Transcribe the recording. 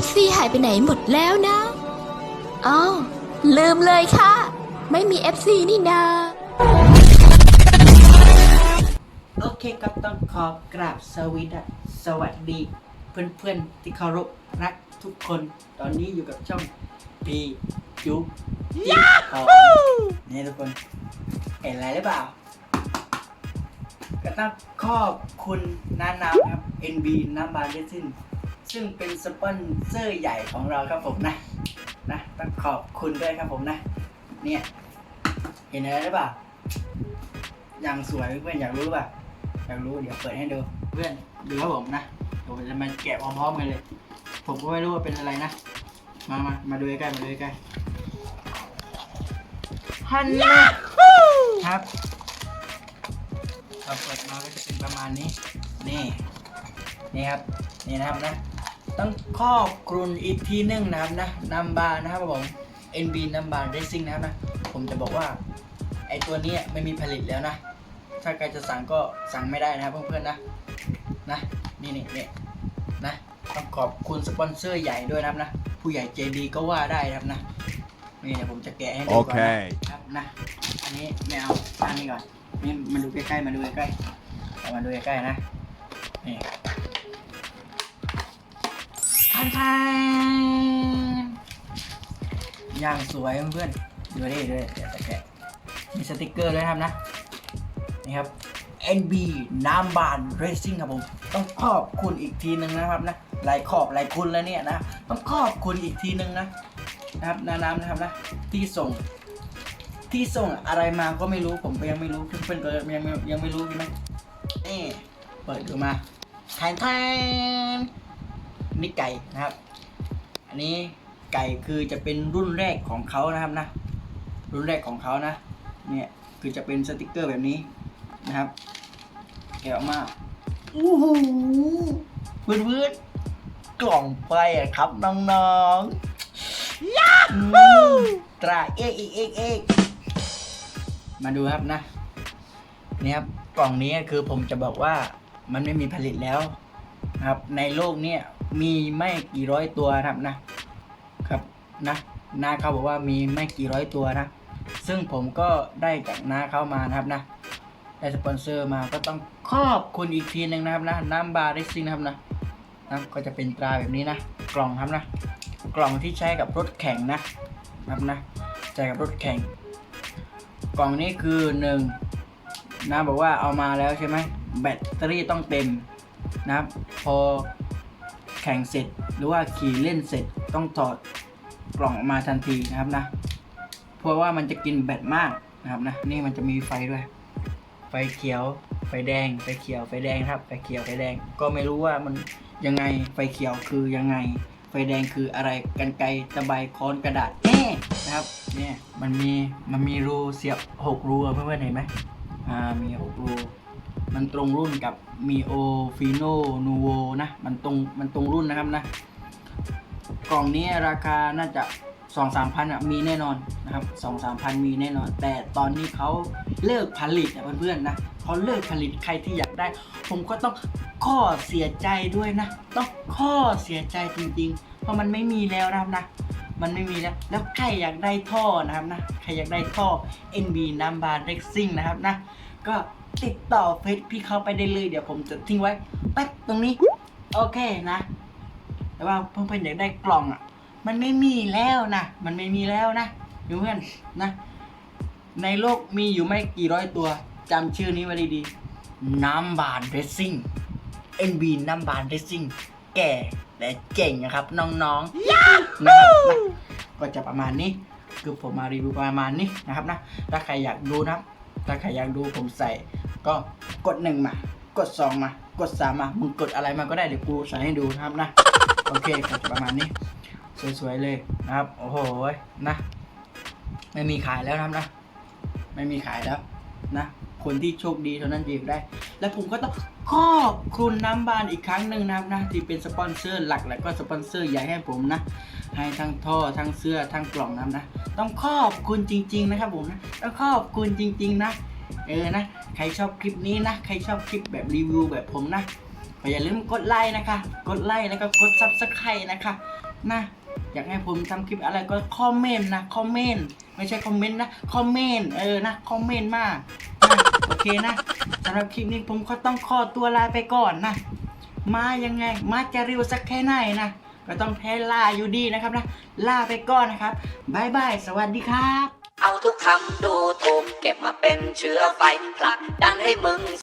FC หายไปไหนหมดแล้วนะอ้าวลืมเลยค่ะ ไม่มี FC นี่นา โอเคครับต้องขอกราบสวัสดีสวัสดี เพื่อนๆที่เคารพรักทุกคน ตอนนี้อยู่กับช่องพีจุ๊บจิ๊บของนี่ทุกคนเห็นอะไรหรือเปล่า ก็ต้องขอบคุณน้าน้ำครับ NB น้ำบานเรซิน ซึ่งเป็นสปอนเซอร์ใหญ่ของเราครับผมนะนะต้องขอบคุณด้วยครับผมนะ เนี่ย เห็นอะไรหรือเปล่าอย่างสวยเพื่อนอยากรู้ป่ะอยากรู้เดี๋ยวเปิดให้ดูเพื่อนดูครับผมนะผมจะมาแกะพร้อมๆกันเลย ผมก็ไม่รู้ว่าเป็นอะไรนะ มามามาดูใกล้ๆมาดูใกล้ๆฮันนะครับเราเปิดมาก็จะเป็นประมาณนี้ นี่ นี่ครับ นี่นะครับนะ ต้องขอบคุณอีกทีหนึงนะครับนะนัมบานะครับผม NB นัมบา Racing นะครับนะ ผมจะบอกว่าไอตัวเนี้ยไม่มีผลิตแล้วนะ ถ้าใครจะสั่งก็สั่งไม่ได้นะครับเพื่อนๆนะ นะ นี่นี่นี่นะ ต้องขอบคุณสปอนเซอร์ใหญ่ด้วยนะครับนะ ผู้ใหญ่ใจดีก็ว่าได้นะครับนะนี่เดี๋ยวผมจะแกะให้ดูก่อนนะโอเคครับนะ อันนี้ไม่เอาอันนี้ก่อน นี่มาดูใกล้ๆ มาดูใกล้ๆเอามาดูใกล้ๆนะ นี่ ทันทันย่างสวยเพื่อนๆดูดิดูดิเดี๋ยวจะแกะมีสติกเกอร์ด้วยนะครับนะ นี่ครับ NB น้ำบาน Racing ครับผม ต้องขอบคุณอีกทีหนึ่งนะครับนะหลายขอบหลายคุณแล้วเนี่ยนะ ต้องขอบคุณอีกทีหนึ่งนะนะครับนาน้ำนะครับนะ ที่ส่ง ที่ส่งอะไรมาก็ไม่รู้ผมก็ยังไม่รู้เพื่อนๆก็ยังยังยังไม่รู้ใช่ไหมเอ๊เปิดดูมาแทนแทน นี่ไก่นะครับ อันนี้ไก่คือจะเป็นรุ่นแรกของเขานะครับนะ รุ่นแรกของเขานะ เนี่ยคือจะเป็นสติกเกอร์แบบนี้นะครับ แกะออกมาอู้หูวืดวืดๆกล่องไฟอะครับน้องๆยาฮูตราเอกเอกเอกเอกมาดูครับนะนี่ครับกล่องนี้คือผมจะบอกว่ามันไม่มีผลิตแล้วนะครับ ในโลกเนี่ย มีไม่กี่ร้อยตัวนะครับนะครับนะนาเขาบอกว่ามีไม่กี่ร้อยตัวนะ ซึ่งผมก็ได้จากน้าเขามานะครับนะได้สปอนเซอร์มาก็ต้องขอบคุณอีกทีหนึ่งนะครับนะน้ำบาร์เรซิ่งนะครับนะนะก็จะเป็นตราแบบนี้นะ กล่องครับนะ กล่องที่ใช้กับรถแข่งนะครับนะใช้กับรถแข่ง กล่องนี้คือหนึ่งนะบอกว่าเอามาแล้วใช่ไหมแบตเตอรี่ต้องเต็มนะครับพอ ข่งเสร็จหรือว่าขี่เล่นเสร็จต้องถอดกล่องออกมาทันทีนะครับนะ เพราะว่ามันจะกินแบตมากนะครับนะ นี่มันจะมีไฟด้วย ไฟเขียว ไฟแดง ไฟเขียว ไฟแดงครับ ไฟเขียว ไฟแดง ก็ไม่รู้ว่ามันยังไง ไฟเขียวคือยังไง ไฟแดงคืออะไร กันไกตะไบค้อนกระดาษแน่นะครับ เนี่ย มันมี มันมีรูเสียบหกรูเพื่อนๆเห็นไหมอ่า มีหกรู มันตรงรุ่นกับมีโอฟิโนนูโวนะ มันตรง มันตรงรุ่นนะครับนะ กล่องนี้ราคาน่าจะสองสามพันอะมีแน่นอนนะครับสองสามพันมีแน่นอน แต่ตอนนี้เขาเลิกผลิตอะเพื่อนๆนะเขาเลิกผลิตใครที่อยากได้ ผมก็ต้องข้อเสียใจด้วยนะ ต้องข้อเสียใจจริงๆ เพราะมันไม่มีแล้วนะครับนะ มันไม่มีแล้ว แล้วใครอยากได้ท่อนะครับนะ ใครอยากได้ท่อ NB น้ำบาร์เร็กซิ่งนะครับนะ ก็ ติดต่อเฟซพี่เขาไปได้เลยเดี๋ยวผมจะทิ้งไว้แป๊บตรงนี้ โอเคนะ แต่ว่าเพื่อนๆอยากได้กล่องอะ มันไม่มีแล้วนะ มันไม่มีแล้วนะเพื่อนๆนะ ในโลกมีอยู่ไม่กี่ร้อยตัวจำชื่อนี้ไว้ดีๆน้ำบานเรซซิ่ง NB น้ำบานเรซซิ่งแก่แต่เก่งนะครับน้องๆนะครับนะก็จะประมาณนี้คือผมมารีวิวประมาณนี้นะครับนะ ถ้าใครอยากดูนะ ถ้าใครอยากดูผมใส่ ก็กดหนึ่งมา กดสองมา กดสามมา มึงกดอะไรมาก็ได้เดี๋ยวกูใส่ให้ดูนะครับนะ โอเคก็จะประมาณนี้ สวยๆเลยนะครับ โอ้โหนะ ไม่มีขายแล้วนะครับนะ ไม่มีขายแล้วนะ คนที่โชคดีเท่านั้นจะหยิบได้ และผมก็ต้องขอบคุณน้ำบานอีกครั้งหนึ่งนะครับนะที่เป็นสปอนเซอร์หลักและก็สปอนเซอร์ใหญ่ให้ผมนะให้ทั้งท่อทั้งเสื้อทั้งกล่องน้ำนะ ต้องขอบคุณจริง ๆ นะครับผมนะต้องขอบคุณจริง ๆ นะ เออนะ ใครชอบคลิปนี้นะ ใครชอบคลิปแบบรีวิวแบบผมนะก็อย่าลืมกดไลค์นะคะ กดไลค์แล้วก็กดซับสไครต์นะคะ นะ อยากให้ผมทำคลิปอะไรก็คอมเมนต์นะ คอมเมนต์ ไม่ใช่คอมเมนต์นะ คอมเมนต์ เออ นะ คอมเมนต์มากนะโอเคนะสำหรับคลิปนี้ผมก็ต้องขอตัวลาไปก่อนนะ มายังไง มาจะเร็วสักแค่ไหนนะ ก็ต้องแพ้ล่าอยู่ดีนะครับนะล่าไปก่อนนะครับบายบาย สวัสดีครับ เอาทุกคำดูถูกเก็บมาเป็นเชื้อไฟผลักดันให้มึง